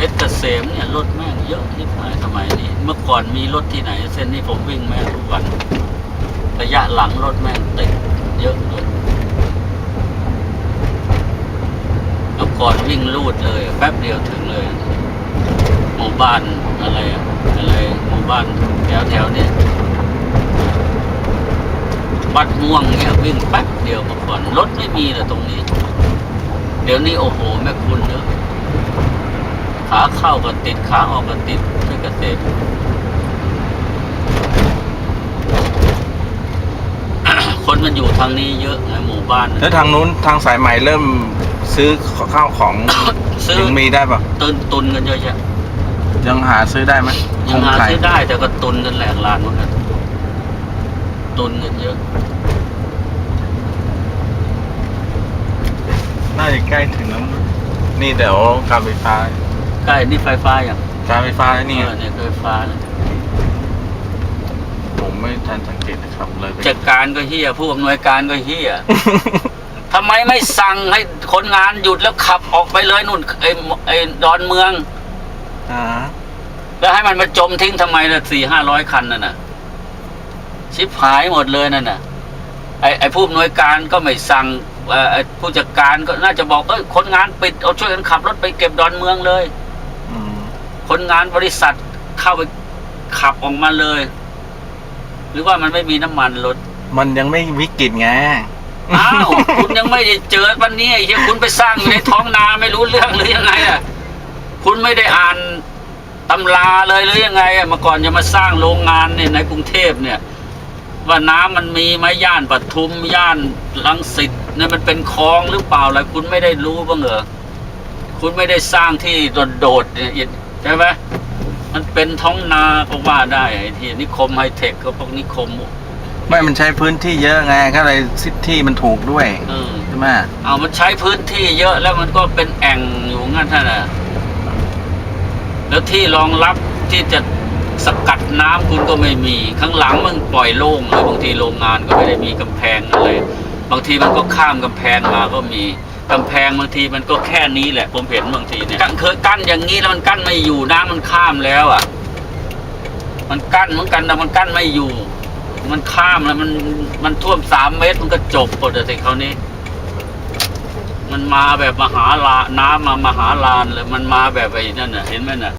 เพชรเกษมเนี่ยรถแม่งเยอะที่ผายสมัยนี้เมื่อก่อนมีรถที่ไหน เส้นนี้ผมวิ่งแม่งทุกวัน ระยะหลังรถแม่งติดเยอะเลยเมื่อก่อนวิ่งลูดเลย แป๊บเดียวถึงเลย หมู่บ้านอะไรอะอะไรหมู่บ้านแถวแถวๆเนี่ยบัดม่วงเนี่ยวิ่งแป๊บเดียวเมื่อก่อนรถไม่มีเลยตรงนี้ เดี๋ยวนี้โอ้โหแม่คุณเนอะ ขาเข้าก็ติดขาออกก็ติดไม่กระเตงคนมันอยู่ทางนี้เยอะไงหมู่บ้านแล้วทางนู้นทางสายใหม่เริ่มซื้อข้าวของซื้อถึงมีได้ปะตุนตุนกันเยอะแยะยังหาซื้อได้ไหมยังหาคไข่ซื้อได้แต่ก็ตุนกันแหลกลานเหมือนกันตุนกันเยอะ น่าจะใกล้ถึงแล้วนี่เดี๋ยวการไฟฟ้า ใกล้นี่ไฟฟ้าอย่างการไฟฟ้านี่ เออเนี่ยไฟฟ้าเลยผมไม่ทันสังเกตนะครับเลยไป จัดการก็เฮียผู้อำนวยการก็เฮีย ทำไมไม่สั่งให้คนงานหยุดแล้วขับออกไปเลยนู่นไอ้ไอ้ดอนเมือง อ่าแล้วให้มันมาจมทิ้งทำไมล่ะสี่ห้าร้อยคันน่ะนะชิบหายหมดเลยนั่นน่ะ ไอ้ไอ้ผู้อำนวยการก็ไม่สั่งเอ่อไอ้ผู้จัดการก็น่าจะบอกเอ้ยคนงานปิดเอาช่วยกันขับรถไปเก็บดอนเมืองเลยอืม คนงานบริษัทเข้าไปขับออกมาเลย หรือว่ามันไม่มีน้ำมันรถมันยังไม่วิกฤตไง อ้าวคุณยังไม่ได้เจอวันนี้ไอ้เหี้ยคุณไปสร้างอยู่ในท้องนาไม่รู้เรื่องหรือยังไงอะคุณไม่ได้อ่านตำราเลยหรือยังไงอะเมื่อก่อนจะมาสร้างโรงงานเนี่ยในกรุงเทพเนี่ย ว่าน้ำมันมีไหมย่านปทุมย่านลังสิตเนี่ยมันเป็นคลองหรือเปล่าอะไรคุณไม่ได้รู้บ้างเหรอคุณไม่ได้สร้างที่โดดๆเนี่ย ใช่ไหมมันเป็นท้องนาก็ว่าได้ไอ้ที่นิคมไฮเทคก็พวกนิคมไม่มันใช้พื้นที่เยอะไงก็เลยซิที่มันถูกด้วยเออใช่ไหมเอามันใช้พื้นที่เยอะแล้วมันก็เป็นแอ่งอยู่งั้นท่านน่ะแล้วที่รองรับที่จะสกัดน้ำคุณก็ไม่มี ข้างหลังมันปล่อยโล่งเลยบางทีโรงงานก็ไม่ได้มีกำแพงอะไร บางทีมันก็ข้ามกำแพงมาก็มี กำแพงบางทีมันก็แค่นี้แหละ ผมเห็นบางทีเนี่ยเคยกั้นอย่างนี้แล้วมันกั้นไม่อยู่น้ำมันข้ามแล้วอะ มันกั้นเหมือนกันแต่มันกั้นไม่อยู่ มันข้ามแล้วมันมันท่วมสามเมตรมันก็จบหมดเลยคราวนี้ มันมาแบบมหาลาน้ำมามหาลานเลยมันมาแบบไอ้นั่นน่ะเห็นไหมน่ะ